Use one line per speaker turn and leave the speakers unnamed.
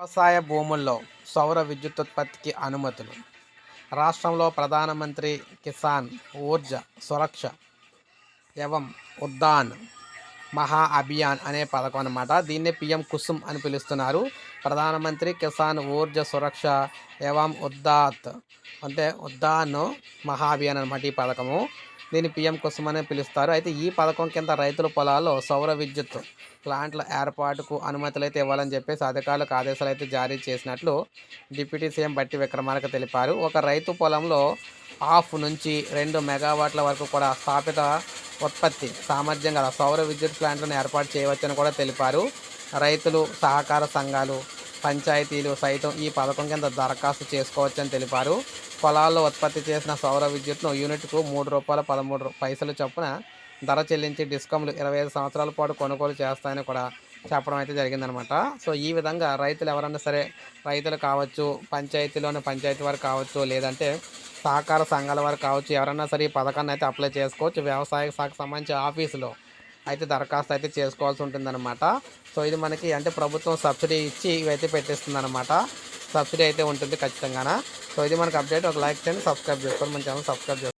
వ్యవసాయ భూముల్లో సౌర విద్యుదుత్పత్తికి అనుమతులు. రాష్ట్రంలో ప్రధానమంత్రి కిసాన్ ఊర్జ సురక్ష ఎవం ఉద్దాన్ మహా అభియాన్ అనే పథకం అనమాట దీన్ని పిఎం కుసుమ్ అని పిలుస్తున్నారు. ప్రధానమంత్రి కిసాన్ ఊర్జ సురక్ష ఎవం ఉద్దాత్ అంటే ఉద్దాన్ మహా అభియాన్ అనమాట ఈ పథకము. దీన్ని పిఎం కుసుమ్ అనే పిలుస్తారు. అయితే ఈ పథకం కింద రైతుల పొలాల్లో సౌర విద్యుత్ ప్లాంట్ల ఏర్పాటుకు అనుమతులు అయితే ఇవ్వాలని చెప్పేసి అధికారులకు ఆదేశాలు అయితే జారీ చేసినట్లు డిప్యూటీ సీఎం బట్టి విక్రమార్క తెలిపారు. ఒక రైతు పొలంలో హాఫ్ నుంచి రెండు మెగావాట్ల వరకు కూడా స్థాపిత ఉత్పత్తి సామర్థ్యం గల సౌర విద్యుత్ ప్లాంట్లను ఏర్పాటు చేయవచ్చని కూడా తెలిపారు. రైతులు సహకార సంఘాలు పంచాయతీలు సైతం ఈ పథకం కింద దరఖాస్తు చేసుకోవచ్చని తెలిపారు. పొలాల్లో ఉత్పత్తి చేసిన సౌర విద్యుత్ను యూనిట్కు మూడు రూపాయల పదమూడు పైసలు చొప్పున ధర చెల్లించి డిస్కౌంట్లు ఇరవై ఐదు సంవత్సరాల పాటు కొనుగోలు చేస్తాయని కూడా చెప్పడం అయితే జరిగిందనమాట. సో ఈ విధంగా రైతులు ఎవరన్నా సరే రైతులు కావచ్చు పంచాయతీలోని పంచాయతీ వారు కావచ్చు లేదంటే సహకార సంఘాల వారు కావచ్చు ఎవరన్నా సరే ఈ పథకాన్ని అయితే అప్లై చేసుకోవచ్చు. వ్యవసాయ శాఖకు సంబంధించి ఆఫీసులో అయితే దరఖాస్తు అయితే చేసుకోవాల్సి ఉంటుందన్నమాట. సో ఇది మనకి అంటే ప్రభుత్వం సబ్సిడీ ఇచ్చి ఇవైతే పెట్టేస్తుంది అనమాట సబ్సిడీ అయితే ఉంటుంది ఖచ్చితంగా సో ఇది మనకి అప్డేట్. ఒక లైక్ చేయండి సబ్స్క్రైబ్ చేసుకోండి. మన ఛానల్ సబ్స్క్రైబ్ చేసుకోండి.